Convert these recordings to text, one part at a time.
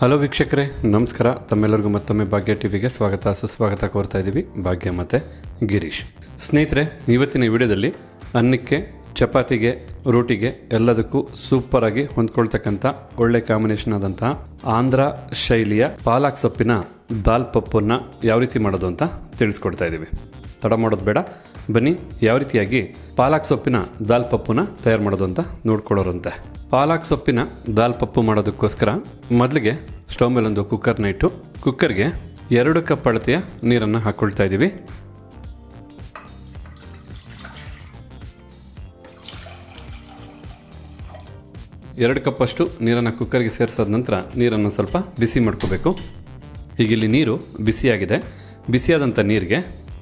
Hello ವೀಕ್ಷಕರೇ, ನಮಸ್ಕಾರ. ತಮ್ಮೆಲ್ಲರಿಗೂ ಮತ್ತೊಮ್ಮೆ ಭಾಗ್ಯ ಟಿವಿಗೆ ಸ್ವಾಗತ, ಸುಸ್ವಾಗತ ಕೋರ್ತಾ ಇದ್ದೀವಿ. ಭಾಗ್ಯ ಮತ್ತೆ ಗಿರೀಶ್. ಸ್ನೇಹಿತರೆ, ಇವತ್ತಿನ ವಿಡಿಯೋದಲ್ಲಿ ಅನ್ನಕ್ಕೆ, ಚಪಾತಿಗೆ, ರೋಟಿಗೆ ಎಲ್ಲದಕ್ಕೂ ಸೂಪರಾಗಿ ಹೊಂದ್ಕೊಳ್ತಕ್ಕಂಥ ಒಳ್ಳೆ ಕಾಂಬಿನೇಷನ್ ಆದಂತಹ ಆಂಧ್ರ ಶೈಲಿಯ ಪಾಲಕ್ ಸೊಪ್ಪಿನ ದಾಲ್ ಪಪ್ಪನ್ನು ಯಾವ ರೀತಿ ಮಾಡೋದು ಅಂತ ತಿಳಿಸ್ಕೊಡ್ತಾ ಇದ್ದೀವಿ. ತಡ ಮಾಡೋದು ಬೇಡ. ಬನ್ನಿ, ಯಾವ ರೀತಿಯಾಗಿ ಪಾಲಕ್ ಸೊಪ್ಪಿನ ದಾಲ್ ಪಪ್ಪುನ ತಯಾರು ಮಾಡೋದು ಅಂತ ನೋಡ್ಕೊಳ್ಳೋರಂತೆ. ಪಾಲಕ್ ಸೊಪ್ಪಿನ ದಾಲ್ ಪಪ್ಪು ಮಾಡೋದಕ್ಕೋಸ್ಕರ ಮೊದಲಿಗೆ ಸ್ಟವ್ ಮೇಲೊಂದು ಕುಕ್ಕರ್ನ ಇಟ್ಟು ಕುಕ್ಕರ್ಗೆ ಎರಡು ಕಪ್ ಅಳತೆಯ ನೀರನ್ನು ಹಾಕ್ಕೊಳ್ತಾ ಇದ್ದೀವಿ. ಎರಡು ಕಪ್ಪಷ್ಟು ನೀರನ್ನು ಕುಕ್ಕರ್ಗೆ ಸೇರಿಸಾದ ನಂತರ ನೀರನ್ನು ಸ್ವಲ್ಪ ಬಿಸಿ ಮಾಡ್ಕೋಬೇಕು. ಈಗ ಇಲ್ಲಿ ನೀರು ಬಿಸಿಯಾಗಿದೆ. ಬಿಸಿಯಾದಂಥ ನೀರಿಗೆ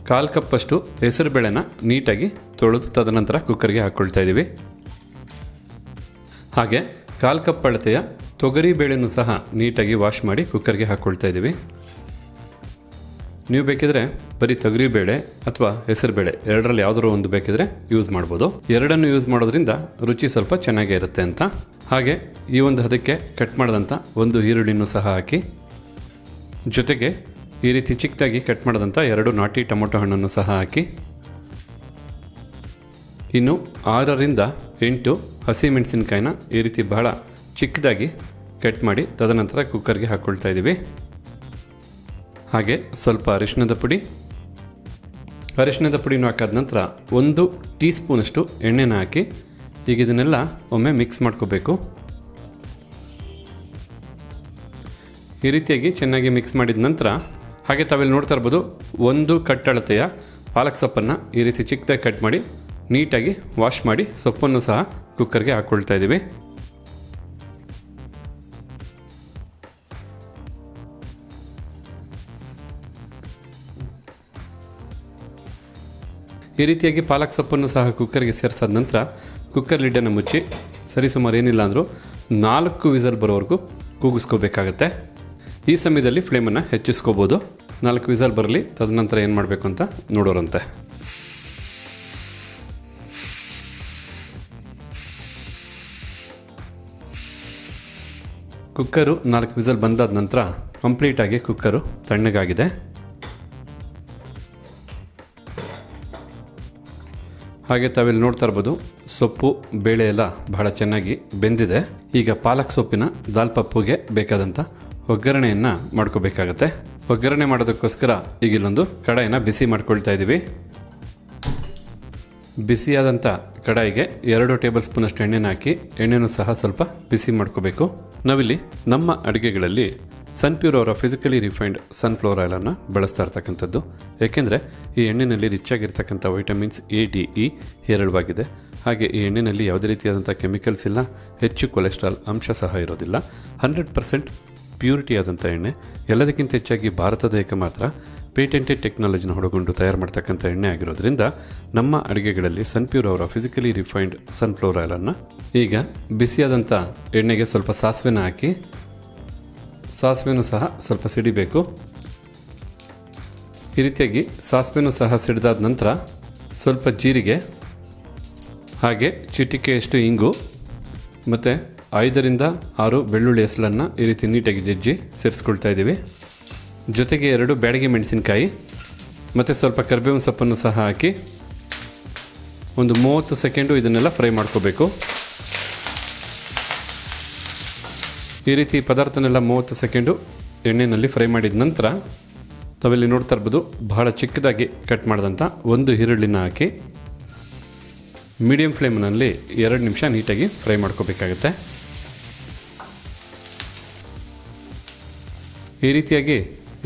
ಕಾಲು ಕಪ್ಪಷ್ಟು ಹೆಸರು ಬೇಳೆನ ನೀಟಾಗಿ ತೊಳೆದು ತದನಂತರ ಕುಕ್ಕರ್ಗೆ ಹಾಕ್ಕೊಳ್ತಾ ಇದ್ದೀವಿ. ಹಾಗೆ ಕಾಲು ಕಪ್ ಅಳತೆಯ ತೊಗರಿ ಬೇಳೆನೂ ಸಹ ನೀಟಾಗಿ ವಾಶ್ ಮಾಡಿ ಕುಕ್ಕರ್ಗೆ ಹಾಕ್ಕೊಳ್ತಾ ಇದ್ದೀವಿ. ನೀವು ಬೇಕಿದ್ರೆ ಬರೀ ತೊಗರಿ ಬೇಳೆ ಅಥವಾ ಹೆಸರು ಬೇಳೆ ಎರಡರಲ್ಲಿ ಯಾವುದಾದ್ರು ಒಂದು ಬೇಕಿದ್ರೆ ಯೂಸ್ ಮಾಡ್ಬೋದು. ಎರಡನ್ನು ಯೂಸ್ ಮಾಡೋದ್ರಿಂದ ರುಚಿ ಸ್ವಲ್ಪ ಚೆನ್ನಾಗೇ ಇರುತ್ತೆ ಅಂತ. ಹಾಗೆ ಈ ಒಂದು ಹದಕ್ಕೆ ಕಟ್ ಮಾಡಿದಂಥ ಒಂದು ಈರುಳ್ಳಿನೂ ಸಹ ಹಾಕಿ ಜೊತೆಗೆ ಈ ರೀತಿ ಚಿಕ್ಕದಾಗಿ ಕಟ್ ಮಾಡಿದಂಥ ಎರಡು ನಾಟಿ ಟೊಮೊಟೊ ಹಣ್ಣನ್ನು ಸಹ ಹಾಕಿ. ಇನ್ನು ಆರರಿಂದ ಎಂಟು ಹಸಿಮೆಣಸಿನ್ಕಾಯಿನ ಈ ರೀತಿ ಬಹಳ ಚಿಕ್ಕದಾಗಿ ಕಟ್ ಮಾಡಿ ತದನಂತರ ಕುಕ್ಕರ್ಗೆ ಹಾಕ್ಕೊಳ್ತಾ ಇದ್ದೀವಿ. ಹಾಗೆ ಸ್ವಲ್ಪ ಅರಿಶಿಣದ ಪುಡಿ. ಅರಿಶಿಣದ ಪುಡಿನೂ ಹಾಕಾದ ನಂತರ ಒಂದು ಟೀ ಸ್ಪೂನಷ್ಟು ಎಣ್ಣೆನ ಹಾಕಿ ಈಗ ಇದನ್ನೆಲ್ಲ ಒಮ್ಮೆ ಮಿಕ್ಸ್ ಮಾಡ್ಕೋಬೇಕು. ಈ ರೀತಿಯಾಗಿ ಚೆನ್ನಾಗಿ ಮಿಕ್ಸ್ ಮಾಡಿದ ನಂತರ ಹಾಗೆ ತಾವೆಲ್ಲಿ ನೋಡ್ತಾ ಇರ್ಬೋದು, ಒಂದು ಕಟ್ಟಳತೆಯ ಪಾಲಕ್ ಸೊಪ್ಪನ್ನು ಈ ರೀತಿ ಚಿಕ್ಕದಾಗಿ ಕಟ್ ಮಾಡಿ, ನೀಟಾಗಿ ವಾಶ್ ಮಾಡಿ, ಸೊಪ್ಪನ್ನು ಸಹ ಕುಕ್ಕರ್ಗೆ ಹಾಕ್ಕೊಳ್ತಾ ಇದ್ದೀವಿ. ಈ ರೀತಿಯಾಗಿ ಪಾಲಕ್ ಸೊಪ್ಪನ್ನು ಸಹ ಕುಕ್ಕರ್ಗೆ ಸೇರಿಸಾದ ನಂತರ ಕುಕ್ಕರ್ ಲಿಡ್ಡನ್ನು ಮುಚ್ಚಿ ಸರಿಸುಮಾರು ಏನಿಲ್ಲ ಅಂದರೂ ನಾಲ್ಕು ವಿಸಲ್ ಬರೋವರೆಗೂ ಕೂಗಿಸ್ಕೋಬೇಕಾಗತ್ತೆ. ಈ ಸಮಯದಲ್ಲಿ ಫ್ಲೇಮನ್ನು ಹೆಚ್ಚಿಸ್ಕೋಬೋದು. ನಾಲ್ಕು ವಿಸಲ್ ಬರಲಿ, ತದನಂತರ ಏನು ಮಾಡಬೇಕು ಅಂತ ನೋಡೋರಂತೆ. ಕುಕ್ಕರು ನಾಲ್ಕು ವಿಸಲ್ ಬಂದಾದ ನಂತರ ಕಂಪ್ಲೀಟಾಗಿ ಕುಕ್ಕರು ತಣ್ಣಗಾಗಿದೆ. ಹಾಗೆ ತಾವಿಲ್ಲಿ ನೋಡ್ತಾ ಇರ್ಬೋದು, ಸೊಪ್ಪು, ಬೇಳೆ ಎಲ್ಲ ಬಹಳ ಚೆನ್ನಾಗಿ ಬೆಂದಿದೆ. ಈಗ ಪಾಲಕ್ ಸೊಪ್ಪಿನ ದಾಲ್ ಪಪ್ಪುಗೆ ಬೇಕಾದಂಥ ಒಗ್ಗರಣೆಯನ್ನು ಮಾಡ್ಕೋಬೇಕಾಗತ್ತೆ. ಒಗ್ಗರಣೆ ಮಾಡೋದಕ್ಕೋಸ್ಕರ ಈಗ ಇಲ್ಲೊಂದು ಬಿಸಿ ಮಾಡ್ಕೊಳ್ತಾ ಇದ್ದೀವಿ ಬಿಸಿಯಾದಂಥ ಕಡಾಯಿಗೆ ಎರಡು ಟೇಬಲ್ ಸ್ಪೂನಷ್ಟು ಎಣ್ಣೆನ ಹಾಕಿ, ಎಣ್ಣೆನೂ ಸಹ ಸ್ವಲ್ಪ ಬಿಸಿ ಮಾಡ್ಕೋಬೇಕು. ನಾವಿಲ್ಲಿ ನಮ್ಮ ಅಡುಗೆಗಳಲ್ಲಿ ಸನ್ಪ್ಯೂರ್ ಅವರ ಫಿಸಿಕಲಿ ರಿಫೈನ್ಡ್ ಸನ್ಫ್ಲವರ್ ಆಯಿಲನ್ನು ಬಳಸ್ತಾ ಇರ್ತಕ್ಕಂಥದ್ದು. ಏಕೆಂದರೆ ಈ ಎಣ್ಣೆಯಲ್ಲಿ ರಿಚ್ ಆಗಿರ್ತಕ್ಕಂಥ ವೈಟಮಿನ್ಸ್ ಎ ಡಿ ಇ ಹೇರಳವಾಗಿದೆ. ಹಾಗೆ ಈ ಎಣ್ಣೆಯಲ್ಲಿ ಯಾವುದೇ ರೀತಿಯಾದಂಥ ಕೆಮಿಕಲ್ಸ್ ಇಲ್ಲ, ಹೆಚ್ಚು ಕೊಲೆಸ್ಟ್ರಾಲ್ ಅಂಶ ಸಹ ಇರೋದಿಲ್ಲ. ಹಂಡ್ರೆಡ್ ಪರ್ಸೆಂಟ್ ಪ್ಯೂರಿಟಿ ಆದಂಥ ಎಣ್ಣೆ, ಎಲ್ಲದಕ್ಕಿಂತ ಹೆಚ್ಚಾಗಿ ಭಾರತದ ಏಕ ಮಾತ್ರ ಪೇಟೆಂಟೆಡ್ ಟೆಕ್ನಾಲಜಿನ ಹೊಡಗೊಂಡು ತಯಾರು ಮಾಡ್ತಕ್ಕಂಥ ಎಣ್ಣೆ ಆಗಿರೋದ್ರಿಂದ ನಮ್ಮ ಅಡುಗೆಗಳಲ್ಲಿ ಸನ್ಪ್ಯೂರ್ ಅವರ ಫಿಸಿಕಲಿ ರಿಫೈನ್ಡ್ ಸನ್ಫ್ಲವರ್ ಆಯಿಲನ್ನು ಈಗ ಬಿಸಿಯಾದಂಥ ಎಣ್ಣೆಗೆ ಸ್ವಲ್ಪ ಸಾಸಿವೆನ ಹಾಕಿ, ಸಾಸಿವೆನೂ ಸಹ ಸ್ವಲ್ಪ ಸಿಡಿಬೇಕು. ಈ ರೀತಿಯಾಗಿ ಸಾಸಿವೆನೂ ಸಹ ಸಿಡಿದಾದ ನಂತರ ಸ್ವಲ್ಪ ಜೀರಿಗೆ, ಹಾಗೆ ಚಿಟಿಕೆಯಷ್ಟು ಇಂಗು, ಮತ್ತು ಐದರಿಂದ ಆರು ಬೆಳ್ಳುಳ್ಳಿ ಹೆಸಲನ್ನು ಈ ರೀತಿ ನೀಟಾಗಿ ಜಜ್ಜಿ ಸೇರಿಸ್ಕೊಳ್ತಾ ಇದ್ದೀವಿ. ಜೊತೆಗೆ ಎರಡು ಬ್ಯಾಡಗಿ ಮೆಣಸಿನಕಾಯಿ, ಮತ್ತು ಸ್ವಲ್ಪ ಕರಿಬೇವಿನ ಸೊಪ್ಪನ್ನು ಸಹ ಹಾಕಿ ಒಂದು ಮೂವತ್ತು ಸೆಕೆಂಡು ಇದನ್ನೆಲ್ಲ ಫ್ರೈ ಮಾಡ್ಕೋಬೇಕು. ಈ ರೀತಿ ಪದಾರ್ಥನೆಲ್ಲ ಮೂವತ್ತು ಸೆಕೆಂಡು ಎಣ್ಣೆಯಲ್ಲಿ ಫ್ರೈ ಮಾಡಿದ ನಂತರ ತಾವಿಲ್ಲಿ ನೋಡ್ತಾ ಇರ್ಬೋದು, ಬಹಳ ಚಿಕ್ಕದಾಗಿ ಕಟ್ ಮಾಡಿದಂಥ ಒಂದು ಈರುಳ್ಳಿನ ಹಾಕಿ, ಮೀಡಿಯಂ ಫ್ಲೇಮ್ನಲ್ಲಿ ಎರಡು ನಿಮಿಷ ನೀಟಾಗಿ ಫ್ರೈ ಮಾಡ್ಕೋಬೇಕಾಗತ್ತೆ. ಈ ರೀತಿಯಾಗಿ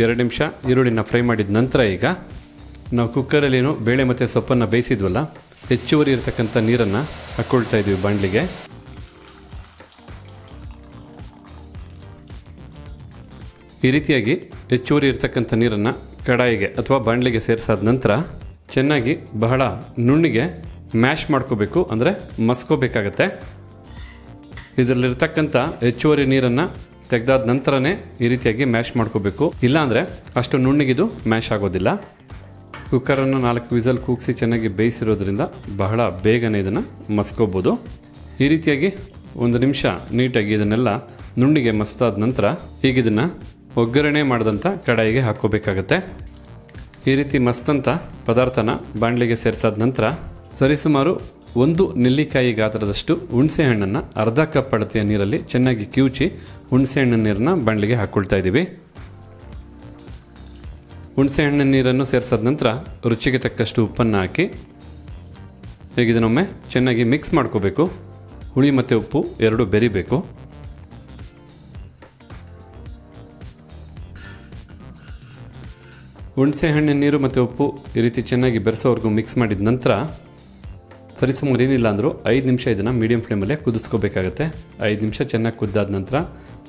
ಎರಡು ನಿಮಿಷ ಈರುಳ್ಳಿನ ಫ್ರೈ ಮಾಡಿದ ನಂತರ ಈಗ ನಾವು ಕುಕ್ಕರಲ್ಲೇನು ಬೇಳೆ ಮತ್ತು ಸೊಪ್ಪನ್ನು ಬೇಯಿಸಿದ್ವಲ್ಲ, ಹೆಚ್ಚುವರಿ ಇರತಕ್ಕಂಥ ನೀರನ್ನು ಹಾಕ್ಕೊಳ್ತಾ ಇದ್ದೀವಿ ಬಾಣಲಿಗೆ. ಈ ರೀತಿಯಾಗಿ ಹೆಚ್ಚುವರಿ ಇರತಕ್ಕಂಥ ನೀರನ್ನು ಕಡಾಯಿಗೆ ಅಥವಾ ಬಾಣಲಿಗೆ ಸೇರಿಸಾದ ನಂತರ ಚೆನ್ನಾಗಿ ಬಹಳ ನುಣ್ಣಿಗೆ ಮ್ಯಾಶ್ ಮಾಡ್ಕೋಬೇಕು, ಅಂದರೆ ಮಸ್ಕೋಬೇಕಾಗತ್ತೆ. ಇದರಲ್ಲಿರ್ತಕ್ಕಂಥ ಹೆಚ್ಚುವರಿ ನೀರನ್ನು ತೆಗೆದಾದ ನಂತರನೇ ಈ ರೀತಿಯಾಗಿ ಮ್ಯಾಶ್ ಮಾಡ್ಕೋಬೇಕು. ಇಲ್ಲಾಂದರೆ ಅಷ್ಟು ನುಣ್ಣಗಿದು ಮ್ಯಾಶ್ ಆಗೋದಿಲ್ಲ. ಕುಕ್ಕರನ್ನು ನಾಲ್ಕು ವಿಸಲ್ ಕೂಗಿಸಿ ಚೆನ್ನಾಗಿ ಬೇಯಿಸಿರೋದ್ರಿಂದ ಬಹಳ ಬೇಗನೆ ಇದನ್ನು ಮಸ್ಕೋಬೋದು. ಈ ರೀತಿಯಾಗಿ ಒಂದು ನಿಮಿಷ ನೀಟಾಗಿ ಇದನ್ನೆಲ್ಲ ನುಣ್ಣಿಗೆ ಮಸ್ತಾದ ನಂತರ ಈಗಿದನ್ನು ಒಗ್ಗರಣೆ ಮಾಡಿದಂಥ ಕಡಾಯಿಗೆ ಹಾಕ್ಕೋಬೇಕಾಗತ್ತೆ. ಈ ರೀತಿ ಮಸ್ತಂತ ಪದಾರ್ಥನ ಬಾಣಲಿಗೆ ಸೇರಿಸಾದ ನಂತರ ಸರಿಸುಮಾರು ಒಂದು ನೆಲ್ಲಿಕಾಯಿ ಗಾತ್ರದಷ್ಟು ಹುಣಸೆ ಹಣ್ಣನ್ನು ಅರ್ಧ ಕಪ್ ಅಳತೆಯ ನೀರಲ್ಲಿ ಚೆನ್ನಾಗಿ ಕಿವುಚಿ ಹುಣಸೆ ಹಣ್ಣಿನ ನೀರನ್ನ ಬಾಣಲಿಗೆ ಹಾಕ್ಕೊಳ್ತಾ ಇದ್ದೀವಿ. ಹುಣಸೆ ಹಣ್ಣಿನ ನೀರನ್ನು ಸೇರಿಸಾದ ನಂತರ ರುಚಿಗೆ ತಕ್ಕಷ್ಟು ಉಪ್ಪನ್ನು ಹಾಕಿ, ಈಗ ಇದನ್ನೊಮ್ಮೆ ಚೆನ್ನಾಗಿ ಮಿಕ್ಸ್ ಮಾಡ್ಕೋಬೇಕು. ಹುಳಿ ಮತ್ತು ಉಪ್ಪು ಎರಡು ಬೆರಿಬೇಕು. ಹುಣಸೆ ಹಣ್ಣಿನ ನೀರು ಮತ್ತು ಉಪ್ಪು ಈ ರೀತಿ ಚೆನ್ನಾಗಿ ಬೆರೆಸೋವರೆಗೂ ಮಿಕ್ಸ್ ಮಾಡಿದ ನಂತರ ಸರಿಸುಮಾರು ಏನಿಲ್ಲ ಅಂದರೂ ಐದು ನಿಮಿಷ ಇದನ್ನು ಮೀಡಿಯಂ ಫ್ಲೇಮಲ್ಲೇ ಕುದಿಸ್ಕೋಬೇಕಾಗತ್ತೆ. ಐದು ನಿಮಿಷ ಚೆನ್ನಾಗಿ ಕುದ್ದಾದ ನಂತರ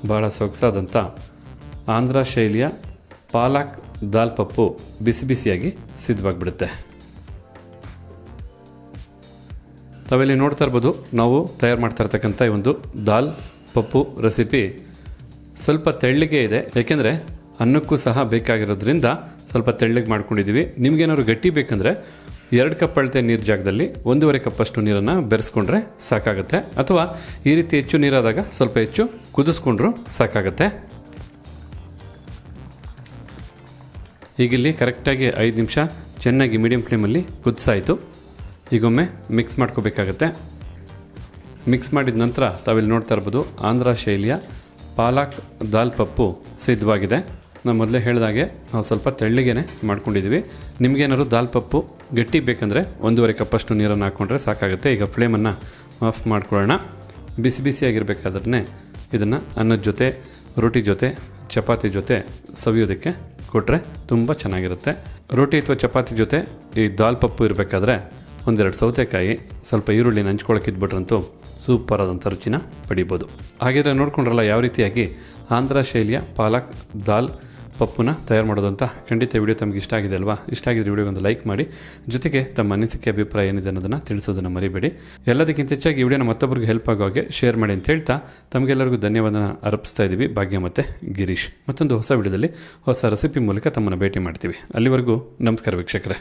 ಭಾಳ ಸೊಗಸಾದಂಥ ಆಂಧ್ರ ಶೈಲಿಯ ಪಾಲಕ್ ದಾಲ್ ಪಪ್ಪು ಬಿಸಿ ಬಿಸಿಯಾಗಿ ಸಿದ್ಧವಾಗಿಬಿಡುತ್ತೆ ತಾವಿಲ್ಲಿ ನೋಡ್ತಾ ಇರ್ಬೋದು, ನಾವು ತಯಾರು ಮಾಡ್ತಾ ಇರ್ತಕ್ಕಂಥ ಈ ಒಂದು ದಾಲ್ ಪಪ್ಪು ರೆಸಿಪಿ ಸ್ವಲ್ಪ ತೆಳ್ಳಗೆ ಇದೆ. ಏಕೆಂದರೆ ಅನ್ನಕ್ಕೂ ಸಹ ಬೇಕಾಗಿರೋದ್ರಿಂದ ಸ್ವಲ್ಪ ತೆಳ್ಳಗೆ ಮಾಡ್ಕೊಂಡಿದ್ದೀವಿ ನಿಮಗೇನಾದ್ರು ಗಟ್ಟಿ ಬೇಕಂದರೆ ಎರಡು ಕಪ್ ಅಳತೆ ನೀರು ಜಾಗದಲ್ಲಿ ಒಂದೂವರೆ ಕಪ್ಪಷ್ಟು ನೀರನ್ನು ಬೆರೆಸ್ಕೊಂಡ್ರೆ ಸಾಕಾಗುತ್ತೆ. ಅಥವಾ ಈ ರೀತಿ ಹೆಚ್ಚು ನೀರಾದಾಗ ಸ್ವಲ್ಪ ಹೆಚ್ಚು ಕುದಿಸ್ಕೊಂಡ್ರೂ ಸಾಕಾಗುತ್ತೆ. ಈಗಿಲ್ಲಿ ಕರೆಕ್ಟಾಗಿ ಐದು ನಿಮಿಷ ಚೆನ್ನಾಗಿ ಮೀಡಿಯಂ ಫ್ಲೇಮಲ್ಲಿ ಕುದಿಸಾಯಿತು. ಈಗೊಮ್ಮೆ ಮಿಕ್ಸ್ ಮಾಡ್ಕೋಬೇಕಾಗತ್ತೆ. ಮಿಕ್ಸ್ ಮಾಡಿದ ನಂತರ ತಾವಿಲ್ಲಿ ನೋಡ್ತಾ ಇರ್ಬೋದು ಆಂಧ್ರ ಶೈಲಿಯ ಪಾಲಕ್ ದಾಲ್ ಪಪ್ಪು ಸಿದ್ಧವಾಗಿದೆ. ನಾನು ಮೊದಲೇ ಹೇಳಿದಾಗೆ ನಾವು ಸ್ವಲ್ಪ ತೆಳ್ಳಗೇನೆ ಮಾಡ್ಕೊಂಡಿದ್ದೀವಿ ನಿಮಗೇನಾದ್ರು ದಾಲ್ ಪಪ್ಪು ಗಟ್ಟಿ ಬೇಕಂದರೆ ಒಂದೂವರೆ ಕಪ್ಪಷ್ಟು ನೀರನ್ನು ಹಾಕ್ಕೊಂಡ್ರೆ ಸಾಕಾಗುತ್ತೆ. ಈಗ ಫ್ಲೇಮನ್ನು ಆಫ್ ಮಾಡ್ಕೊಳ್ಳೋಣ. ಬಿಸಿ ಬಿಸಿಯಾಗಿರಬೇಕಾದ್ರೆ ಇದನ್ನು ಅನ್ನದ ಜೊತೆ ರೊಟ್ಟಿ ಜೊತೆ, ಚಪಾತಿ ಜೊತೆ ಸವಿಯೋದಕ್ಕೆ ಕೊಟ್ಟರೆ ತುಂಬ ಚೆನ್ನಾಗಿರುತ್ತೆ. ರೋಟಿ ಅಥವಾ ಚಪಾತಿ ಜೊತೆ ಈ ದಾಲ್ ಪಪ್ಪು ಇರಬೇಕಾದ್ರೆ ಒಂದೆರಡು ಸೌತೆಕಾಯಿ, ಸ್ವಲ್ಪ ಈರುಳ್ಳಿನ ಹಂಚ್ಕೊಳಕ್ಕಿದ್ಬಿಟ್ರಂತೂ ಸೂಪರ್ ಆದಂಥ ರುಚಿನ ಪಡಿಬೋದು. ಹಾಗಿದ್ರೆ ನೋಡ್ಕೊಂಡ್ರಲ್ಲ, ಯಾವ ರೀತಿಯಾಗಿ ಆಂಧ್ರ ಶೈಲಿಯ ಪಾಲಕ್ ದಾಲ್ ಪಪ್ಪುನ ತಯಾರು ಮಾಡೋದು ಅಂತ ಖಂಡಿತ ವಿಡಿಯೋ ತಮಗೆ ಇಷ್ಟ ಆಗಿದೆ ಅಲ್ವಾ? ಇಷ್ಟ ಆಗಿದ್ರೆ ವಿಡಿಯೋ ಒಂದು ಲೈಕ್ ಮಾಡಿ. ಜೊತೆಗೆ ತಮ್ಮ ಅನಿಸಿಕೆ, ಅಭಿಪ್ರಾಯ ಏನಿದೆ ಅನ್ನೋದನ್ನು ತಿಳಿಸೋದನ್ನು ಮರಿಬೇಡಿ. ಎಲ್ಲದಕ್ಕಿಂತ ಹೆಚ್ಚಾಗಿ ವಿಡಿಯೋನ ಮತ್ತೊಬ್ಬರಿಗೆ ಹೆಲ್ಪ್ ಆಗೋ ಹಾಗೆ ಶೇರ್ ಮಾಡಿ ಅಂತ ಹೇಳ್ತಾ ತಮಗೆಲ್ಲರಿಗೂ ಧನ್ಯವಾದನ ಅರ್ಪಿಸ್ತಾ ಇದ್ದೀವಿ ಭಾಗ್ಯ ಮತ್ತು ಗಿರೀಶ್. ಮತ್ತೊಂದು ಹೊಸ ವಿಡಿಯೋದಲ್ಲಿ ಹೊಸ ರೆಸಿಪಿ ಮೂಲಕ ತಮ್ಮನ್ನು ಭೇಟಿ ಮಾಡ್ತೀವಿ. ಅಲ್ಲಿವರೆಗೂ ನಮಸ್ಕಾರ ವೀಕ್ಷಕರೇ.